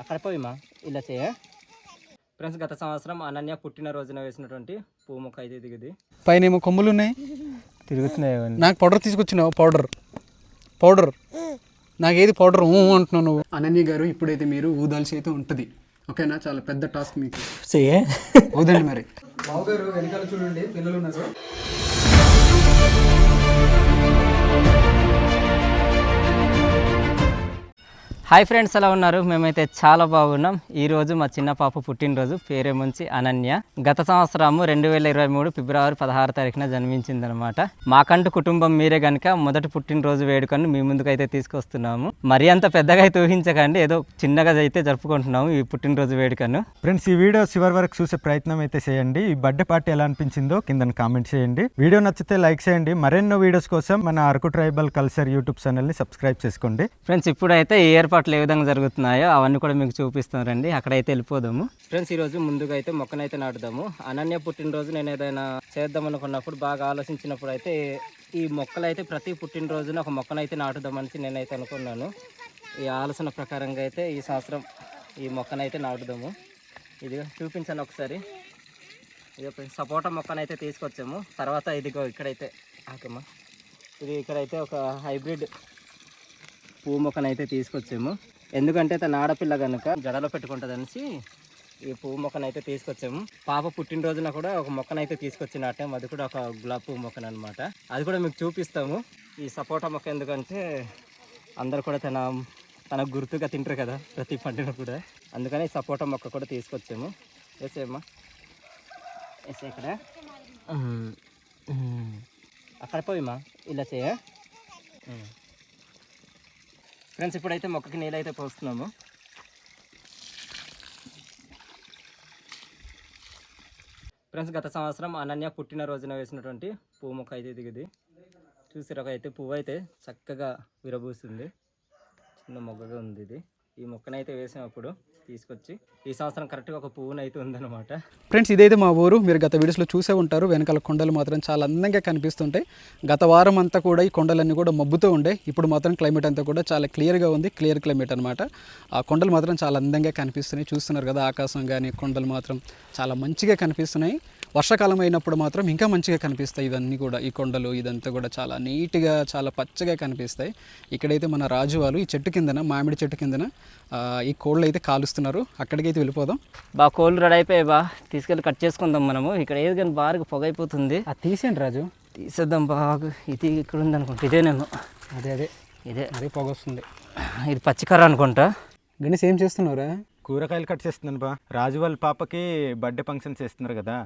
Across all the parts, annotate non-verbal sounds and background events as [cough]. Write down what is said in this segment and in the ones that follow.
అక్కడ పోయిమా ఇలా చేయ. ఫ్రెండ్స్ గత సంవత్సరం అనన్య పుట్టినరోజున వేసినటువంటి పువ్వు మొక్క అయితే దిగుది. పైన ఏమో కొమ్ములు ఉన్నాయి తిరుగుతున్నాయి నాకు పౌడర్ తీసుకొచ్చినావు పౌడర్. పౌడర్. నాకేది పౌడర్ ఊ అంటున్నావు నువ్వు. అనన్య గారు ఇప్పుడైతే మీరు ఊదాల్సి అయితే ఉంటుంది. ఓకేనా? చాలా పెద్ద టాస్క్ మీకు. చేయ. ఊదండి మరి. బాబు గారు వెనకాల చూడండి పిల్లలు ఉన్నారు హాయ్ ఫ్రెండ్స్ ఎలా ఉన్నారు? మేమైతే చాలా బాగున్నాం. ఈ రోజు మా చిన్న పాప పుట్టినరోజు. పేరేముంచి అనన్య. గత సంవత్సరము రెండు వేల ఇరవై మూడు ఫిబ్రవరి పదహారు తారీఖున జన్మించిందనమాట. మాకంటూ కుటుంబం మీరే గనుక మొదటి పుట్టినరోజు వేడుకను మీ ముందుకు అయితే తీసుకొస్తున్నాము. మరీ అంత పెద్దగా అయితే ఊహించకండి. ఏదో చిన్నగా అయితే జరుపుకుంటున్నాము ఈ పుట్టినరోజు వేడుకను. ఫ్రెండ్స్ ఈ వీడియో చివరి వరకు చూసే ప్రయత్నం అయితే చేయండి. ఈ బర్త్డే పార్టీ ఎలా అనిపించిందో కింద కామెంట్ చేయండి. వీడియో నచ్చితే లైక్ చేయండి. మరెన్నో వీడియోస్ కోసం మన అరకు ట్రైబల్ కల్చర్ యూట్యూబ్ ఛానల్ని సబ్స్క్రైబ్ చేసుకోండి. ఫ్రెండ్స్ ఇప్పుడైతే ఈ ఏర్పాట్లు ఏ విధంగా జరుగుతున్నాయో అవన్నీ కూడా మీకు చూపిస్తానండి అక్కడైతే వెళ్ళిపోదాము. ఫ్రెండ్స్ ఈరోజు ముందుగా అయితే మొక్కనైతే నాటుదాము. అనన్య పుట్టినరోజు నేను ఏదైనా చేద్దాం అనుకున్నప్పుడు బాగా ఆలోచించినప్పుడు అయితే ఈ మొక్కలు అయితే ప్రతి పుట్టినరోజున ఒక మొక్కనైతే నాటుదామని నేనైతే అనుకున్నాను. ఈ ఆలోచన ప్రకారంగా అయితే ఈ సంవత్సరం ఈ మొక్కనైతే నాటుదాము. ఇది చూపించాను ఒకసారి. ఇది ఒక సపోటా మొక్కనైతే తీసుకొచ్చాము. తర్వాత ఇదిగో ఇక్కడైతే ఆకమ్మా ఇది ఇక్కడైతే ఒక హైబ్రిడ్ పువ్వు మొక్కనైతే తీసుకొచ్చాము. ఎందుకంటే తన ఆడపిల్ల కనుక జడలో పెట్టుకుంటుంది అనేసి ఈ పువ్వు మొక్కనైతే తీసుకొచ్చాము. పాప పుట్టినరోజున కూడా ఒక మొక్కనైతే తీసుకొచ్చి నాటాము అది కూడా ఒక గులాబీ పువ్వు మొక్కన అనమాట అది కూడా మీకు చూపిస్తాము. ఈ సపోటా మొక్క ఎందుకంటే అందరు కూడా తన తన గుర్తుగా తింటారు కదా ప్రతి పండుగ కూడా. అందుకని సపోటా మొక్క కూడా తీసుకొచ్చాము. వేసేమ్మా వేసే ఇక్కడ. అక్కడ పోయిమా ఇలా చేయ. ఫ్రెండ్స్ ఇప్పుడైతే మొక్కకి నీళ్ళైతే పోస్తున్నాము. ఫ్రెండ్స్ గత సంవత్సరం అనన్య పుట్టినరోజున వేసినటువంటి పువ్వు మొక్క అయితే దిగుది. ఒక అయితే పువ్వు అయితే చక్కగా విరబూస్తుంది చిన్న మొగ్గగా ఉంది ఇది. ఈ మొక్కనైతే వేసినప్పుడు తీసుకొచ్చి ఈ సంవత్సరం కరెక్ట్గా ఒక పువ్వునైతే ఉందన్నమాట. ఫ్రెండ్స్ ఇదైతే మా ఊరు. మీరు గత వీడియోస్లో చూసే ఉంటారు. వెనకాల కొండలు మాత్రం చాలా అందంగా కనిపిస్తుంటాయి. గత వారం అంతా కూడా ఈ కొండలన్నీ కూడా మబ్బుతూ ఉండే. ఇప్పుడు మాత్రం క్లైమేట్ అంతా కూడా చాలా క్లియర్గా ఉంది. క్లియర్ క్లైమేట్ అనమాట ఆ కొండలు మాత్రం చాలా అందంగా కనిపిస్తున్నాయి. చూస్తున్నారు కదా ఆకాశం కానీ కొండలు మాత్రం చాలా మంచిగా కనిపిస్తున్నాయి. వర్షాకాలం అయినప్పుడు మాత్రం ఇంకా మంచిగా కనిపిస్తాయి. ఇవన్నీ కూడా ఈ కొండలు ఇదంతా కూడా చాలా నీట్గా చాలా పచ్చగా కనిపిస్తాయి. ఇక్కడైతే మన రాజు వాళ్ళు ఈ చెట్టు కిందన మామిడి చెట్టు కిందన ఆ, ఈ కోళ్ళు అయితే కాలుస్తున్నారు. అక్కడికైతే వెళ్ళిపోదాం. బా కోళ్ళు రెడీ అయిపోయాయి బా. తీసుకెళ్ళి కట్ చేసుకుందాం మనము. ఇక్కడ ఏది కానీ బాగా పొగ అయిపోతుంది. అది తీసేయండి రాజు. తీసేద్దాం బాగా ఇది ఇక్కడ ఉంది అనుకుంటా ఇదేనేమో అదే అదే. ఇదే. మరీ పొగ వస్తుంది. ఇది పచ్చికర్ర అనుకుంటా. గణేష్ ఏం చేస్తున్నావురా? కూరగాయలు కట్ చేస్తున్నాను బా. రాజు వాళ్ళ పాపకి బర్త్డే ఫంక్షన్ చేస్తున్నారు కదా.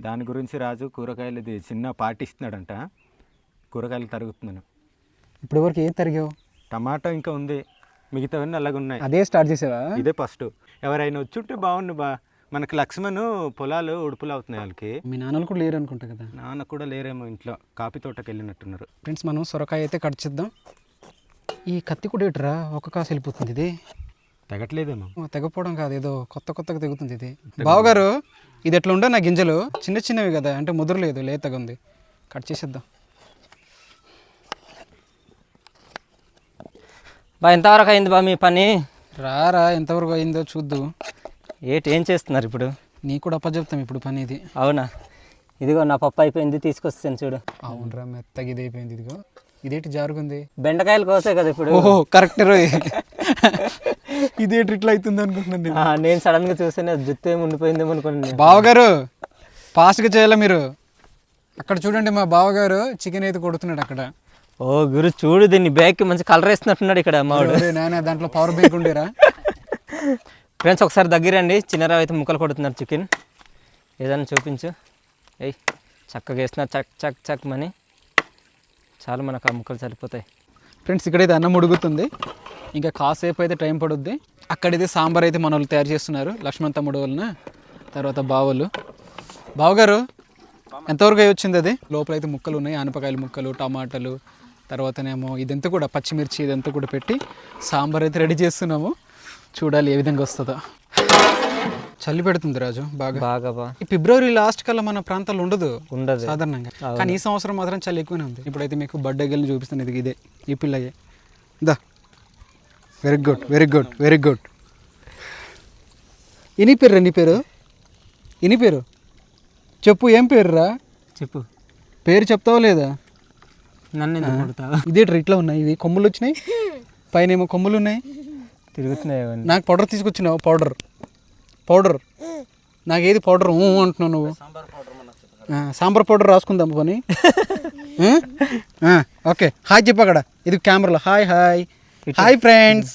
దాని గురించి రాజు కూరగాయలు ఇది చిన్న పార్టీ ఇస్తున్నాడంట కూరగాయలు తరుగుతున్నాను. ఇప్పుడు వరకు ఏం తరిగావు? టమాటా ఇంకా ఉంది. మిగతావన్నీ అలాగే ఉన్నాయి అదే స్టార్ట్ చేసావా? ఇదే ఫస్ట్ ఎవరైనా వచ్చుంటే బాగుండు బా. మనకి లక్ష్మణ్ పొలాలు ఉడుపులు అవుతున్నాయి వాళ్ళకి. మీ నాన్నలు కూడా లేరు అనుకుంటా కదా? నాన్న కూడా లేరేమో ఇంట్లో. కాఫీ తోటకి వెళ్ళినట్టున్నారు. ఫ్రెండ్స్ మనం సొరకాయ అయితే కట్ చేద్దాం. ఈ కత్తి కూడా ఏట్రా ఒక కాసు వెళ్ళిపోతుంది ఇది. తెగట్లేదేమో. తెగపోవడం కాదు ఏదో కొత్త కొత్తగా తెగుతుంది ఇది. బావగారు ఇది ఎట్లా ఉండే? నా గింజలు చిన్న చిన్నవి కదా అంటే ముదురలేదు లేతగా ఉంది. కట్ చేసేద్దాం. బా ఎంతవరకు అయింది బా మీ పని? రారా ఎంతవరకు అయిందో చూద్దు. ఏంటి ఏం చేస్తున్నారు ఇప్పుడు? నీ కూడా అప్పచెప్తాం ఇప్పుడు పని ఇది. అవునా? ఇదిగో నా పప్పు అయిపోయింది తీసుకొస్తాను చూడు. అవునరా మెత్తగా ఇది అయిపోయింది ఇదిగో. ఇదేంటి జారుగుంది? బెండకాయలు కోసే కదా ఇప్పుడు. ఓహో కరెక్ట్ రోయ్. [laughs] ఇదేంటి ఇట్లా అవుతుంది అనుకుంటున్నాను నేను. ఆ, నేను సడన్గా చూసాను జుత్తు ఏమి ఉండిపోయిందేమో అనుకోండి బావగారు ఫాస్ట్గా చేయాలా మీరు? అక్కడ చూడండి మా బావగారు చికెన్ అయితే కొడుతున్నాడు అక్కడ. ఓ గురు చూడు దీన్ని బ్యాగ్కి మంచి కలర్ వేస్తున్నట్టున్నాడు ఇక్కడ మావాడు ఒరేయ్ నాయనా దాంట్లో పవర్ బ్యాంక్ ఉండేరా? ఫ్రెండ్స్ ఒకసారి దగ్గరండి. చిన్నరావు అయితే ముక్కలు కొడుతున్నారు చికెన్ ఏదైనా చూపించు. ఏయ్ చక్కగా వేస్తున్నారు. చక్ చక్ చక్ మని. చాలు మనకు ఆ ముక్కలు సరిపోతాయి. ఫ్రెండ్స్ ఇక్కడైతే అన్నం ఉడుగుతుంది ఇంకా కాసేపు అయితే టైం పడుద్ది. అక్కడైతే సాంబార్ అయితే మన వాళ్ళు తయారు చేస్తున్నారు లక్ష్మణ్ తమ్ముడు వలన తర్వాత బావలు. బావగారు ఎంతవరకు అయి వచ్చింది అది? లోపల అయితే ముక్కలు ఉన్నాయి ఆనపకాయల ముక్కలు టమాటాలు తర్వాతనేమో ఇదంతా కూడా పచ్చిమిర్చి ఇదంతా కూడా పెట్టి సాంబార్ అయితే రెడీ చేస్తున్నాము. చూడాలి ఏ విధంగా వస్తుందో. చలి పెడుతుంది రాజు బాగా. బాగా ఈ ఫిబ్రవరి లాస్ట్ కల్లా మన ప్రాంతాల్లో ఉండదు ఉండదు. సాధారణంగా. కానీ ఈ సంవత్సరం మాత్రం చాలా ఎక్కువనే ఉంది. ఇప్పుడైతే మీకు బర్త్డే గెల్ని చూపిస్తాను ఇది ఇదే ఈ పిల్లయే. దా. Very good very good very good ఎని పేరు నీ పేరు? ఎని పేరు? చెప్పు ఏం పేరురా? చెప్పు. పేరు చెప్తావా లేదా? నన్ను ఇదేట్రా ఇట్లా ఉన్నాయి ఇవి కొమ్ములు వచ్చినాయి? పైన ఏమో కొమ్ములు ఉన్నాయి? తిరుగుతున్నాయి నాకు పౌడర్ తీసుకొచ్చినావు పౌడర్. పౌడర్. నాకు ఏది పౌడర్ అంటున్నావు నువ్వు. ఆ, సాంబార్ పౌడర్ రాసుకుందాం పని [laughs] ఓకే. హాయ్ చెప్పు అక్కడ. ఇది కెమెరాలో హాయ్ హాయ్. Hi friends.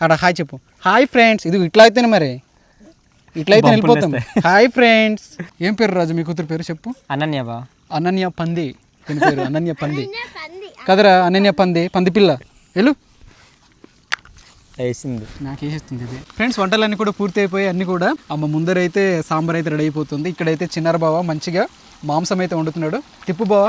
అక్కడ హాయ్ చెప్పు. Hi friends. ఇది ఇట్లా అయితేనే మరి. ఇట్లా అయితే వెళ్ళిపోతాం. Hi friends. ఏం పేరు రాజు? మీ కూతురు పేరు చెప్పు. అనన్య బా. అనన్య పంది. దీని పేరు అనన్య పంది. కదరా అనన్య పంది. పంది పిల్ల. వెళ్ళు. వేసింది. నాకేస్తుంది ఇది. ఫ్రెండ్స్ వంటలన్నీ కూడా పూర్తి అయిపోయి అన్ని కూడా అమ్మ ముందరైతే సాంబార్ అయితే రెడీ అయిపోతుంది. ఇక్కడైతే చిన్నార బావ మంచిగా మాంసం అయితే వండుతున్నాడు. తిప్పు బావ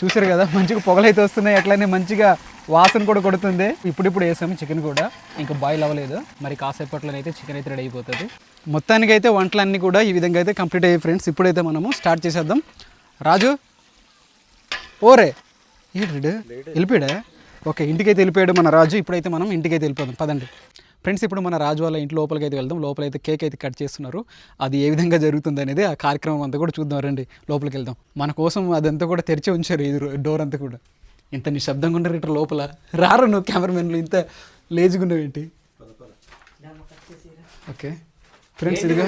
చూసారు కదా మంచిగా పొగలైతే వస్తున్నాయి. అట్లనే మంచిగా వాసన కూడా కొడుతుంది. ఇప్పుడిప్పుడు వేసాము చికెన్ కూడా. ఇంకా బాయిల్ అవ్వలేదు. మరి కాసేపట్లోనైతే చికెన్ అయితే రెడీ అయిపోతుంది. మొత్తానికి అయితే వంటలన్నీ కూడా ఈ విధంగా అయితే కంప్లీట్ అయ్యాయి ఫ్రెండ్స్. ఇప్పుడైతే మనము స్టార్ట్ చేసేద్దాం. రాజు ఓరే ఏంటి వెళ్ళిపోయాడా? ఓకే ఇంటికైతే వెళ్ళిపోయాడు మన రాజు. ఇప్పుడైతే మనం ఇంటికైతే వెళ్ళిపోదాం. పదండి. ఫ్రెండ్స్ ఇప్పుడు మన రాజు వాళ్ళ ఇంటి లోపలికి అయితే వెళ్దాం. లోపలైతే కేక్ అయితే కట్ చేస్తున్నారు. అది ఏ విధంగా జరుగుతుంది అనేది ఆ కార్యక్రమం అంతా కూడా చూద్దాం. రండి లోపలికి వెళ్దాం. మన కోసం అదంతా కూడా తెరిచి ఉంచారు ఇది డోర్ అంతా కూడా. ఇంత నిశ్శబ్దంగా ఉండరు ఇట్లా లోపల. రారు నువ్వు కెమెరామెన్లు ఇంత లేజీగా ఉన్నావు ఏంటి? ఓకే. ఫ్రెండ్స్ ఇదిగో.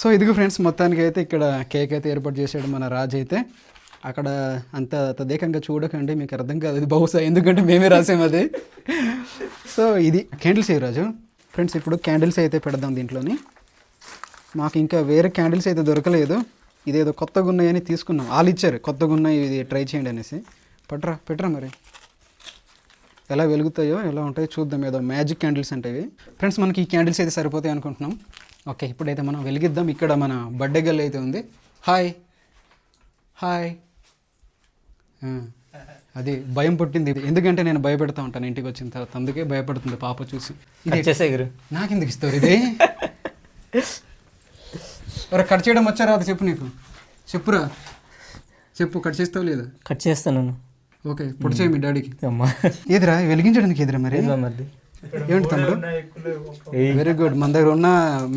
సో ఇదిగో ఫ్రెండ్స్ మొత్తానికి అయితే ఇక్కడ కేక్ అయితే ఏర్పాటు చేశాడు మన రాజు అయితే. అక్కడ అంత తదేకంగా చూడకండి మీకు అర్థం కాదు అది బహుశా ఎందుకంటే మేమే రాసాము అది. సో ఇది క్యాండిల్స్ ఏ రాజు? ఫ్రెండ్స్ ఇప్పుడు క్యాండిల్స్ అయితే పెడదాం దీంట్లోని. మాకు ఇంకా వేరే క్యాండిల్స్ అయితే దొరకలేదు. ఇదేదో కొత్తగా ఉన్నాయని తీసుకున్నాం. వాళ్ళు ఇచ్చారు కొత్తగా ఉన్నాయి ఇది ట్రై చేయండి అనేసి. పట్రా పెట్టరా మరి? ఎలా వెలుగుతాయో ఎలా ఉంటాయో చూద్దాం. ఏదో మ్యాజిక్ క్యాండిల్స్ అంటే ఇవి. ఫ్రెండ్స్ మనకి ఈ క్యాండిల్స్ అయితే సరిపోతాయి అనుకుంటున్నాం. ఓకే ఇప్పుడైతే మనం వెలిగిద్దాం. ఇక్కడ మన బర్త్డే గల్ అయితే ఉంది. హాయ్. హాయ్. అది భయం పుట్టింది. ఎందుకంటే నేను భయపెడతా ఉంటాను ఇంటికి వచ్చిన తర్వాత. అందుకే భయపడుతుంది పాప చూసి. ఇది చేసే గురు. నాకెందుకు ఇస్తారు ఇది? ఎవరు కట్ చేయడం వచ్చారా అది చెప్పు నీకు. చెప్పురా. చెప్పు కట్ చేస్తావు లేదా? కట్ చేస్తాను ఓకే పొడి చేయి మీ డాడీకి. అమ్మా. ఏదిరా వెలిగించడానికి ఎదురా మరి? మరి ఏమిటి తమ్ముడు? వెరీ గుడ్ మన దగ్గర ఉన్న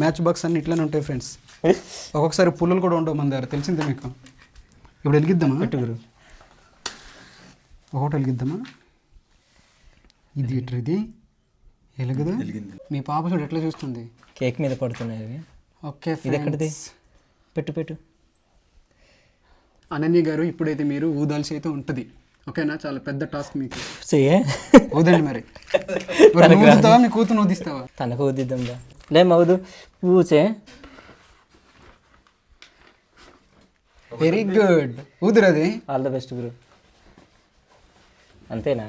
మ్యాచ్ బాక్స్ అన్ని ఇట్లానే ఉంటాయి ఫ్రెండ్స్ ఒక్కొక్కసారి పుల్లలు కూడా ఉండవు మన దగ్గర. తెలిసిందే మీకు? ఇప్పుడు వెలిగిద్దామా? ఒకటి వెలిగిద్దామా ఇది ఎట్రా ఇది. వెలుగుదా మీ పాప చూడు ఎట్లా చూస్తుంది? కేక్ మీద పడుతున్నాయి ఓకే ఇది ఎక్కడిది? పెట్టు పెట్టు. అనన్య గారు ఇప్పుడైతే మీరు ఊదాల్సి అయితే ఉంటుంది. ఓకేనా? చాలా పెద్ద టాస్క్ మీకు. చెయ్యే ఊదండి మరి. [laughs] ఊదుతావా? మీ కూతురు ఊదిస్తావా తనకు ఊదిద్దాం రా. లేమవుదు పూచే వెరీ గుడ్ ఊదురది ఆల్ ద బెస్ట్ గురు. అంతేనా?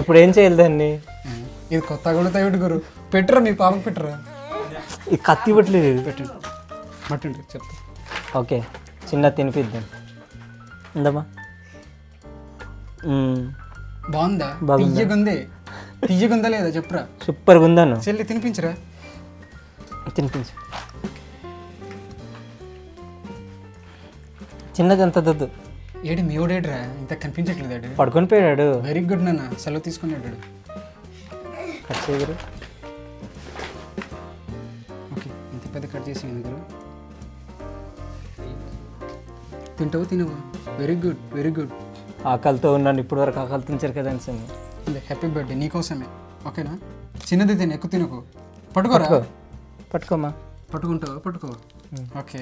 ఇప్పుడు ఏం చేయాలి దాన్ని? ఇది కొత్త ఒకటి గురు పెట్టరా మీ పాపకు పెట్టరా? ఈ కత్తి ఇవ్వట్లేదు పెట్టండి. పట్టండి చెప్తా. ఓకే చిన్న తినిపిద్దాం. ఉందమ్మా. మ్మ్. బాగుందా? బాగుందా? తీయగుంది తీయగుందా లేదా? చెప్పురా. సూపర్గా ఉందాను చెల్లి తినిపించరా? తినిపించు. చిన్నది అంత దద్దు. ఏడి మీ ఓడేడ్రా? ఇంత కనిపించట్లేదు పడుకొని పోయాడు. వెరీ గుడ్ నాన్న. సెలవు తీసుకున్నాడు కట్ చేయగురు ఓకే ఇంత పెద్ద కట్ చేసి గురు తింటావు తినవా. వెరీ గుడ్ వెరీ గుడ్ ఆకలితో ఉన్నాను ఇప్పుడు వరకు ఆకలి తించారు కదా అనిసింది అదే హ్యాపీ బర్త్డే నీకోసమే. ఓకేనా? చిన్నది తిని ఎక్కువ తినకు. పట్టుకోరా? పట్టుకో. పట్టుకోమ్మా. పట్టుకుంటావా? పట్టుకో ఓకే.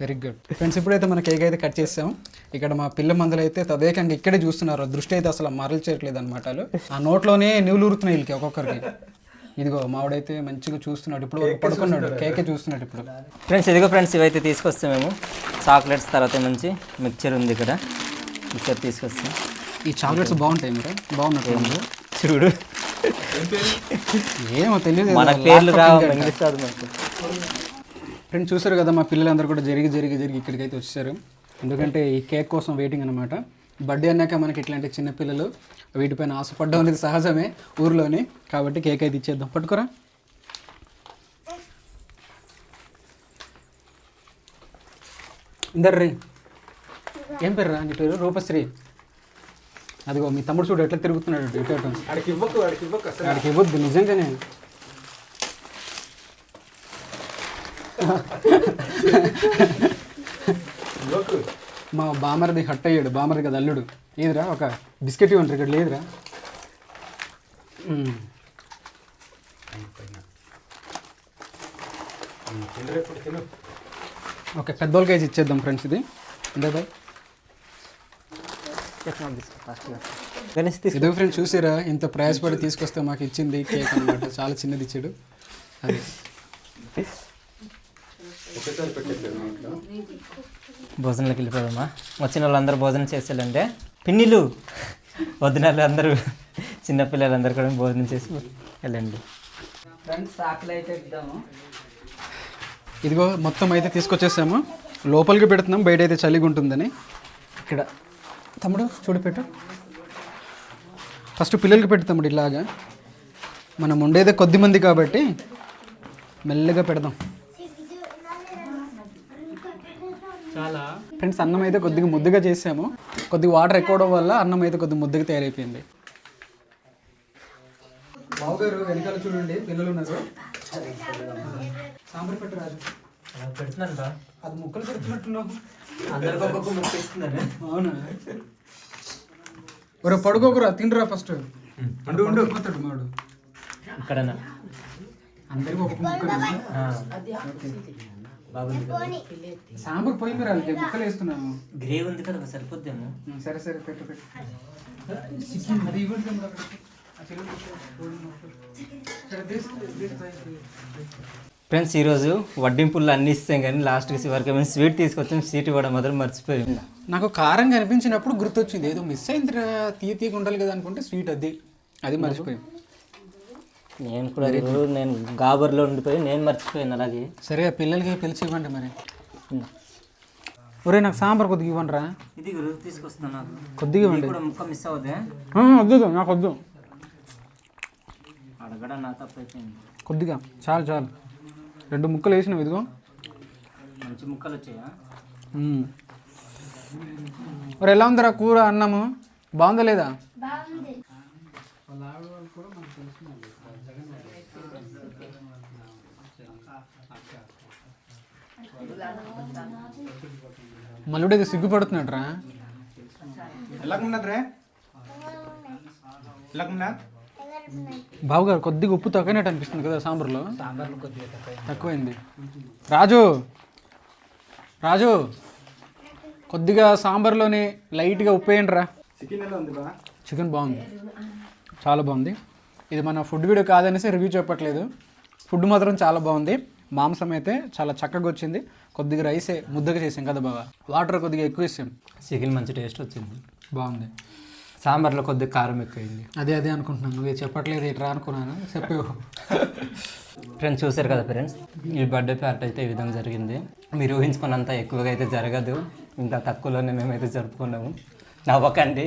వెరీ గుడ్ ఫ్రెండ్స్ ఇప్పుడైతే మన కేక్ అయితే కట్ చేసాం ఇక్కడ మా పిల్ల మందులు అయితే తదేకంగా ఇక్కడే చూస్తున్నారు. దృష్టి అయితే అసలు మరల్చేయట్లేదు అనమాట. ఆ నోట్లోనే నీళ్ళు ఊరుతున్నాయి వీళ్ళకి ఒక్కొక్కరికి. ఇదిగో మావిడైతే మంచిగా చూస్తున్నాడు. ఇప్పుడు పడుకున్నాడు. కేకే చూస్తున్నాడు ఇప్పుడు. ఫ్రెండ్స్ ఇదిగో ఫ్రెండ్స్ ఇవైతే తీసుకొస్తాం మేము. చాక్లెట్స్ తర్వాత మంచి మిక్చర్ ఉంది ఇక్కడ. మిక్చర్ తీసుకొస్తాం. ఈ చాక్లెట్స్ బాగుంటాయి మీరు బాగున్నట్టు చూడు. ఏమో తెలియదు మన పేర్లు ఫ్రెండ్స్ చూసారు కదా మా పిల్లలందరూ కూడా జరిగి జరిగి జరిగి ఇక్కడికి అయితే వచ్చేసారు ఎందుకంటే ఈ కేక్ కోసం వెయిటింగ్ అనమాట బర్త్డే అన్నాక మనకి ఇట్లాంటి చిన్న పిల్లలు వీటిపైన ఆశపడడం అనేది సహజమే ఊర్లోని. కాబట్టి కేక్ అయితే ఇచ్చేద్దాం. పట్టుకోరా. ఇందర్ రే ఏం పేరు రా? నీ పేరు? రూపశ్రీ. అదిగో మీ తమ్ముడు చూడు ఎట్లా తిరుగుతున్నాడు ఇటు. అడికి ఇవ్వకు అడికి ఇవ్వకు అసలు. వాడికి ఇవ్వద్దు నిజంగానే. మా బామర్ది హట్ అయ్యాడు బామర్ది కదా అల్లుడు. ఏదిరా ఒక బిస్కెట్ ఇవ్వండి ఇక్కడ లేదురా? ఓకే పెద్దోళ్ళకి అయితే ఇచ్చేద్దాం ఫ్రెండ్స్ ఇది. బాయ్. ఫ్రెండ్స్ చూసారా? ఇంత ప్రయాసపడి తీసుకొస్తే మాకు ఇచ్చింది కేక్ అనమాట చాలా చిన్నది ఇచ్చాడు. అది. ఒకసారి ఇంట్లో భోజనంలోకి వెళ్ళిపోదామా? వచ్చిన వాళ్ళందరూ భోజనం చేసేయాలంటే పిన్నిలు వదినాలు అందరూ చిన్నపిల్లలందరూ కూడా భోజనం చేసి వెళ్ళండి. ఫ్రెండ్స్ ఆకలి అయితే ఇద్దాము. ఇదిగో మొత్తం అయితే తీసుకొచ్చేసాము. లోపలికి పెడుతున్నాం బయట అయితే చలిగా ఉంటుందని. ఇక్కడ. తమ్ముడు చూడు పెట్టు. ఫస్ట్ పిల్లలకి పెట్టు తమ్ముడు ఇలాగా. మనం ఉండేదే కొద్ది మంది కాబట్టి మెల్లగా పెడదాం. ఫ్రెండ్స్ అన్నం అయితే కొద్దిగా ముద్దగా చేసాము. కొద్దిగా వాటర్ ఎక్కువ అవడం వల్ల అన్నం అయితే కొద్దిగా ముద్దగా తయారైపోయింది. బావగారు వెనకాల చూడండి పిల్లలు ఉన్నారు సాంబార్ పెట్టు రాజు. పెడుతున్నాను రా. అది ముక్కలు పెడుతున్నట్టున్నావు. అందరికి ఒక్కొక్క ముక్క ఇస్తున్నాను అవునా? ఒరే పడుకోకురా తినరా ఫస్ట్. ఉండు ఉండు పోతాడు మాడు ఇక్కడనా? అందరికి ఒక్కొక్క ముక్క బాగుంది సాంబార్ పోయి మీరు వాళ్ళకి ముక్కలు వేస్తున్నాము. గ్రేవ్ ఉంది కదా సరిపోద్దేమో? సరే సరే పెట్టు పెట్టు. అది. ఇవ్వండి. ఫ్రెండ్స్ ఈరోజు వడ్డింపుల్లో అన్ని ఇస్తాం కానీ లాస్ట్కి చివరికి మేము స్వీట్ తీసుకొచ్చాం. స్వీట్ ఇవ్వడం మాత్రం మర్చిపోయాం. నాకు కారం కనిపించినప్పుడు గుర్తొచ్చింది. ఏదో మిస్ అయిందిరా తీయ తీయగా ఉండాలి కదా అనుకుంటే స్వీట్ అది. అది మర్చిపోయాం. నేను కూడా నేను గాబర్లో ఉండిపోయి నేను మర్చిపోయాను అలాగే. సరే పిల్లలకి పిలిచి ఇవ్వండి మరి. ఒరే నాకు సాంబార్ కొద్దిగా ఇవ్వండి రా. ఇది గురు తీసుకొస్తున్నాను నాకు. కొద్దిగా ఇవ్వండి. కూడా ముక్క మిస్ అవుదే వద్దు నాకు వద్దు. అడగడం నా తప్పైపోయింది. కొద్దిగా చాలు చాలు. రెండు ముక్కలు వేసినావు ఇదిగో. మంచి ముక్కలు వచ్చాయా. మరి ఎలా ఉందిరా కూర అన్నము? బాగుందా లేదా? మల్లుడేది సిగ్గుపడుతున్నాడు రా ఎలాగున్నది రే ఎలాగున్నా? బావగారు కొద్దిగా ఉప్పు తక్కువనట్టు అనిపిస్తుంది కదా సాంబార్లో? తక్కువైంది. రాజు! రాజు! కొద్దిగా సాంబార్లోని లైట్గా ఉప్పు వేయండి రా చికెన్ ఎలా ఉంది బా? చికెన్ బాగుంది. చాలా బాగుంది. ఇది మన ఫుడ్ వీడియో కాదనేసి రివ్యూ చెప్పట్లేదు. ఫుడ్ మాత్రం చాలా బాగుంది. మాంసం అయితే చాలా చక్కగా వచ్చింది. కొద్దిగా రైసే ముద్దగా చేసాం కదా బాబా వాటర్ కొద్దిగా ఎక్కువ వేసాం. చికెన్ మంచి టేస్ట్ వచ్చింది. బాగుంది. సాంబార్లో కొద్దిగా కారం ఎక్కువైంది. అదే అదే అనుకుంటున్నాను. నువ్వు చెప్పట్లేదు ఇట్రా అనుకున్నాను. చెప్పావు ఫ్రెండ్స్ చూశారు కదా ఫ్రెండ్స్? ఈ బర్త్డే పార్టీ అయితే ఈ విధంగా జరిగింది. మీరు ఊహించుకున్నంత ఎక్కువగా అయితే జరగదు. ఇంత తక్కువలోనే మేమైతే జరుపుకున్నాము. నవ్వకండి.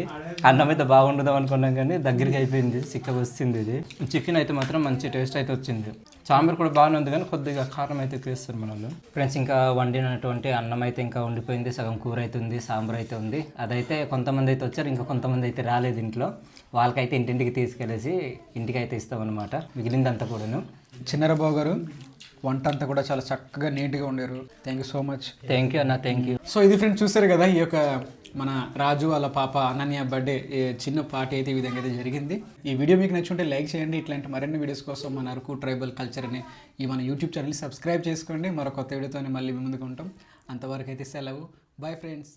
అన్నం అయితే బాగుండదాం అనుకున్నాం కానీ దగ్గరికి అయిపోయింది చిక్కగా వస్తుంది ఇది. చికెన్ అయితే మాత్రం మంచి టేస్ట్ అయితే వచ్చింది. సాంబార్ కూడా బాగానే ఉంది కానీ కొద్దిగా కారం అయితే ఎక్కువేస్తారు మనల్ని ఫ్రెండ్స్ ఇంకా వండినటువంటి అన్నం అయితే ఇంకా ఉండిపోయింది. సగం కూర అయితే ఉంది సాంబార్ అయితే ఉంది. అదైతే కొంతమంది అయితే వచ్చారు ఇంకా కొంతమంది అయితే రాలేదు ఇంట్లో. వాళ్ళకైతే ఇంటింటికి తీసుకెళ్ళేసి ఇంటికి అయితే ఇస్తామన్నమాట మిగిలిందంతా కూడాను. చిన్నరబాబు గారు వంట అంతా కూడా చాలా చక్కగా నీట్గా ఉండారు thank you so much thank you అన్న థ్యాంక్ యూ సో ఇది ఫ్రెండ్స్ చూసారు కదా ఈ యొక్క మన రాజు వాళ్ళ పాప అనన్య బర్త్డే చిన్న పార్టీ అయితే ఈ విధంగా అయితే జరిగింది. ఈ వీడియో మీకు నచ్చుంటే లైక్ చేయండి. ఇట్లాంటి మరిన్ని వీడియోస్ కోసం మన అరకు ట్రైబల్ కల్చర్ అని ఈ మన యూట్యూబ్ ఛానల్ని సబ్స్క్రైబ్ చేసుకోండి. మరో కొత్త వీడియోతో మళ్ళీ మీ ముందుకు ఉంటాం. అంతవరకు అయితే సెలవు. Bye friends